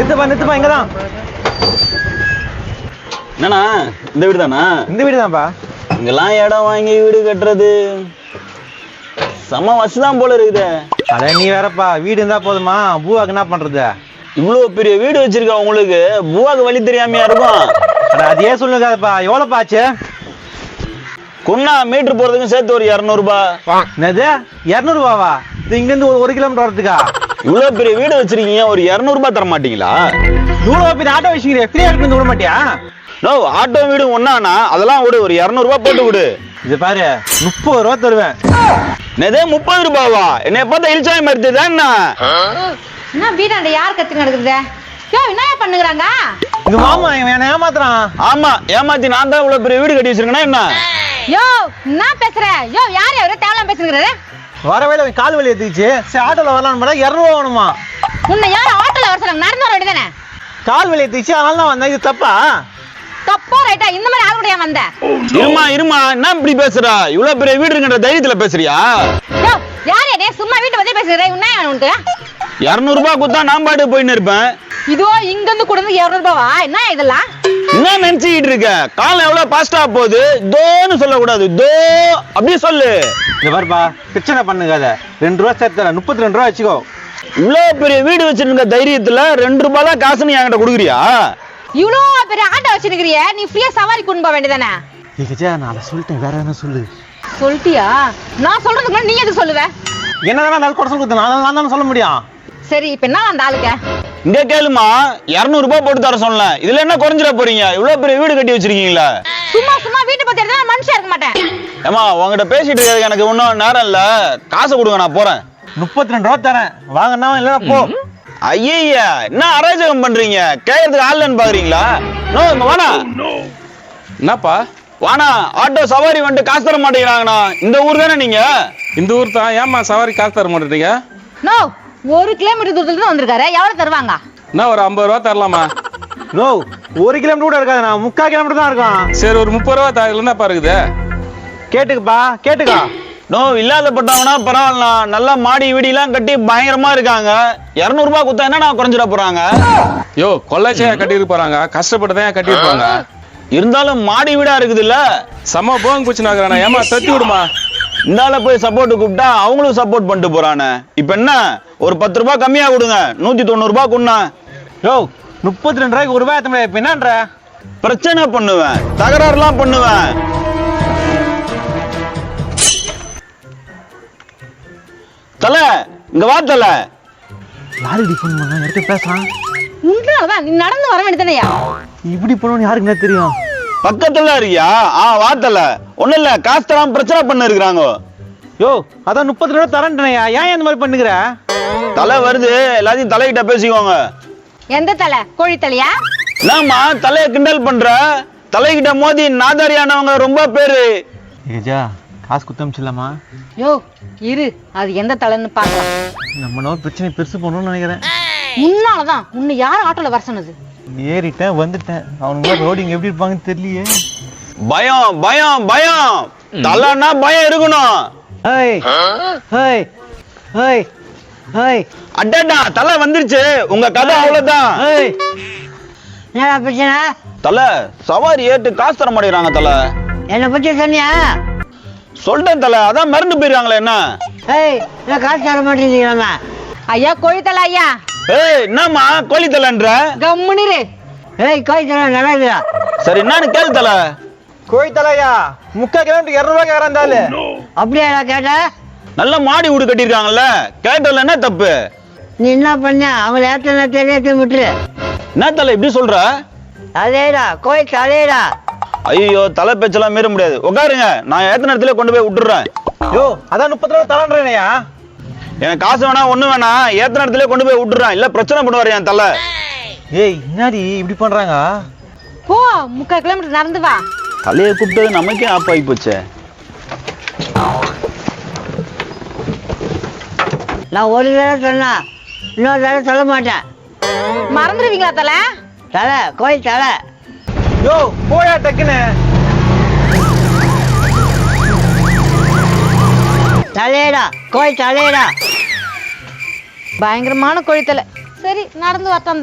நிறுத்துப்பா நிறுத்துப்பா இங்க தான் என்னண்ணா இந்த வீடு தானா இந்த வீடு தான்ப்பா இங்கெல்லாம் இடம் வாங்கி வீடு கட்டுறது. செம வசதிதான் போல இருக்குதே. அட நீ வேறப்பா வீடு இருந்தா போதுமா? பூவாக்கு என்ன பண்றது? இவ்வளோ பெரிய வீடு வச்சிருக்க உங்களுக்கு பூவாக்கு வழி தெரியாமையா இருக்கும்? அட அதையே சொல்லுங்காதப்பா எவ்வளோப்பா ஆச்சு? குண்ணா மீட்டர் போறதுக்கும் சேர்த்து ஒரு இரநூறுபா. என்னது? இரநூறுவாவா இது இங்கேருந்து ஒரு ஒரு கிலோமீட்டர் வரதுக்கா இவ்வளோ பெரிய வீடு வச்சிருக்கீங்க ஒரு இரநூறுபா தர மாட்டீங்களா? இவ்வளோ பெரிய ஆட்டோ ஃப்ரீயாக எடுத்து வந்து விட மாட்டியா? நோ ஆட்டோ வீடு ஒன்னானா அதெல்லாம் விடு ஒரு இரநூறுபா போட்டு விடு. இது பாரு முப்பது ரூபா தருவேன். என்னதே முப்பது ரூபாவா? என்னைய பார்த்தா இழிச்சாய் மாதிரி தெரியுதா என்ன? என்ன வீட்டாண்ட யார் கத்து நடக்குது? யோ என்ன பண்ணுகிறாங்க? எங்க மாமா இவன் என்ன ஏமாத்துறான். ஆமா ஏமாத்தி நான் தான் இவ்வளவு பெரிய வீடு கட்டி வச்சிருக்கேன்னா என்ன? யோ என்ன பேசுற? யோ யார் யாரு தேவலாம் பேசுகிறாரு வர வேலை கால் வலி எடுத்துக்கிச்சு சரி ஆட்டோல வரலான்னு பார்த்தா இரநூறுவா வேணுமா? உன்னை யார் ஆட்டோல வர சொன்னாங்க? நடந்து வர வேண்டியதானே கால் வலி எடுத்துக்கிச்சு அதனால தான் வந்தேன். இது தப்பா? தப்போ ரைட்டா இந்த மாதிரி ஆள் கூட ஏன் வந்த? இருமா இருமா என்ன இப்படி பேசுறா? இவ்வளவு பெரிய வீடு இருக்கின்ற தைரியத்துல பேசுறியா? யார்? யாரே சும்மா வீட்டை பத்தி பேசுகிற உன்ன உனக்கு இருநூறு ரூபாய் கொடுத்தா நான் பாட்டு போயின்னு இருப்பேன். இதோ இங்க இருந்து கூட இருநூறு ரூபாவா? என்ன இதெல்லாம்? என்ன நினைச்சுக்கிட்டு இருக்க? காலம் எவ்வளவு பாஸ்டா போகுது? தோன்னு சொல்லக்கூடாது. தோ அப்படியே சொல்லு. இந்த பாருப்பா பிரச்சனை பண்ணுங்காத ரெண்டு ரூபா சேர்த்து தரேன். முப்பத்தி ரெண்டு ரூபா வச்சுக்கோ. இவ்வளவு பெரிய வீடு வச்சிருக்க தைரியத்துல ரெண்டு ரூபாய் தான் காசு நீ என்கிட்ட கொடுக்குறியா? இவ்வளோ பெரிய ஆட்டோ வச்சிருக்கிறிய நீ ஃப்ரீயா சவாரி கொண்டு போக வேண்டியதானே விஜயா நான் அதை சொல்லிட்டேன். வேற என்ன சொல்லு? சொல்லிட்டியா? நான் சொல்றதுக்கு நீ எதுக்கு சொல்லுவ? என்னதான் நான் குறை சொல்லுறது நான் நான் தானே சொல்ல முடியும். சரி இப்ப என்ன அந்த ஆளுக்கு? இங்க கேளுமா இருநூறு ரூபாய் போட்டு தர சொன்னேன் இதுல என்ன குறைஞ்சிட போறீங்க? இவ்வளவு பெரிய வீடு கட்டி வச்சிருக்கீங்களா? சும்மா சும்மா வீட்டை பத்தி எடுத்தா மனுஷன் இருக்க மாட்டேன். ஏமா உங்ககிட்ட பேசிட்டு இருக்கிறதுக்கு எனக்கு இன்னும் நேரம் இல்ல. காசை கொடுங்க நான் போறேன். முப்பத்தி ரெண்டு ரூபா தரேன். வாங்கினா இல்லைன்னா போ. ஐயா என்ன அராஜகம் பண்றீங்க? கேட்கறதுக்கு ஆள்லன்னு பாக்குறீங்களா? நோ இங்க வாடா என்னப்பா? வாணா ஆட்டோ சவாரி வந்துட்டு காசு தர மாட்டேங்கிறாங்கண்ணா. இந்த ஊர் தானே நீங்க? இந்த ஊர் தான். ஏம்மா சவாரி காசு தர மாட்டேங்க நோ ஒரு கிலோமீட்டர் தூரத்துல வந்திருக்காரு. எவ்வளவு தருவாங்க? என்ன ஒரு ஐம்பது ரூபா தரலாமா? நோ ஒரு கிலோமீட்டர் கூட இருக்காது நான் முக்கால் கிலோமீட்டர் தான் இருக்கும் சரி ஒரு முப்பது ரூபா தரல என்னப்பா இருக்குது கேட்டுக்குப்பா கேட்டுக்கா. நோ இல்லாதப்பட்டவனா பரவாயில்லண்ணா நல்லா மாடி வீடிலாம் கட்டி பயங்கரமா இருக்காங்க. இரநூறுபா கொடுத்தா என்ன நான் குறைஞ்சிட போறாங்க? யோ கொள்ளைச்சையா கட்டிட்டு போறாங்க. கஷ்டப்பட்டு தான் கட்டியிருப்பாங்க இருந்தாலும் மாடி வீடா இருக்குதுல்ல? செம்ம போங்க குச்சினாக்குறானா ஏமா தட்டி விடுமா? இந்தால போய் சப்போர்ட் கூப்பிட்டா அவங்களும் சப்போர்ட் பண்ணிட்டு போறானே. இப்ப என்ன? ஒரு பத்து ரூபாய் கம்மியா கொடுங்க. நூத்தி தொண்ணூறு ரூபாய் கொடுண்ணா. யோ முப்பத்தி ரெண்டு ரூபாய்க்கு ஒரு ரூபாய் ஏற்ற முடியாது இப்போ என்னன்ற? பிரச்சனை பண்ணுவேன். தகராறுலாம் பண்ணுவேன். தல இங்க வா தல. யாருக்கு ஃபோன் பண்ணா? எடுத்து பேசலாம். நீ நடந்து வர வேண்டியதானயா இப்படி பண்ணணும் யாருக்கு என்ன தெரியும்? பக்கத்துல இருக்கியா? ஆ வா தல ஒண்ணும் இல்ல காசு தராம பிரச்சனை பண்ண இருக்கிறாங்க யோ அதான் முப்பத்தி ரெண்டு ரூபா தரேன்ட்டேனையா ஏன் இந்த மாதிரி பண்ணுகிற? தலை வருது. எல்லாத்தையும் தலைகிட்ட பேசிக்கோங்க. எந்த தலை? கோழி தலையா? என்னம்மா தலைய கிண்டல் பண்ற? தலைகிட்ட மோதி நாதாரியானவங்க ரொம்ப பேரு. ஏஜா காசு குத்தமிச்சிடலாமா யோ இரு. அது எந்த தலைன்னு பார்க்கலாம். நம்ம நோ பிரச்சனை பெருசு பண்ணணும்னு நினைக்கிறேன். உன்னாலதான். உன்னை யார் ஆட்டோல வர சொன்னது? ஏறிட்டேன் வந்துட்டேன். அவனுங்க ரோடிங் எப்படி இருப்பாங்கன்னு தெரியலையே. பயம் பயம் பயம். தலைன்னா பயம் இருக்கணும். Hey hey hey hey. அடடா தலை வந்துருச்சு. உங்க கதை அவ்வளவுதான். ஹேய். என்னடா பிரச்சனை? தலை சவாரி ஏட்டு காசு தர மாட்டேங்கிறாங்க தலை. என்னை பற்றி சொன்னியா? சொல்லிட்டேன் தலை அதான் மறந்து போயிருக்காங்களே என்ன? ஏய் என்ன காசு தர மாட்டேங்கிறாங்க ஐயா கோழி தலை ஐயா. ஏய் என்னம்மா கோழி தலைன்ற கம்முனிரு. ஏய் கோயில் தர நல்லா இருக்குதா சரி என்னன்னு கேளு தலை. கோய் தலையா முக்கால் கிலோமீட்டர் இரநூறுவா கேட்கறாந்தாலு அப்படியா நான் கேட்டேன் நல்ல மாடி வீடு கட்டியிருக்காங்கல்ல கேட்டல என்ன தப்பு? நீ என்ன பண்ண? அவங்கள ஏற்ற தெரியாத விட்டுரு. என்ன தலை இப்படி சொல்ற? அதேடா கோயில் அதேடா ஐயோ தலை பேச்செல்லாம் மீற முடியாது. உட்காருங்க நான் ஏத்த நேரத்துல கொண்டு போய் விட்டுறேன். யோ அதான் முப்பத்தி ரூபா தரேன்றேனையா? எனக்கு காசு வேணா ஒண்ணு வேணாம். ஏத்த நேரத்துல கொண்டு போய் விட்டுறேன். இல்ல பிரச்சனை பண்ணுவாரு என் தலை. ஏய் என்னடி இப்படி பண்றாங்க? போ முக்கால் கிலோமீட்டர் நடந்து வா. தலையை கூப்பிட்டது நமக்கே ஆப் ஆகி போச்சே. நான் ஒரு தடவை சொன்னா இன்னொரு தடவை சொல்ல மாட்டேன். மறந்துடுவீங்களா தலை? தலை கோயில் தலை. யோ போயா டக்குன்னு. தலையடா கோயில் தலையடா. பயங்கரமான கொழித்தலை. சரி நடந்து வரட்டும்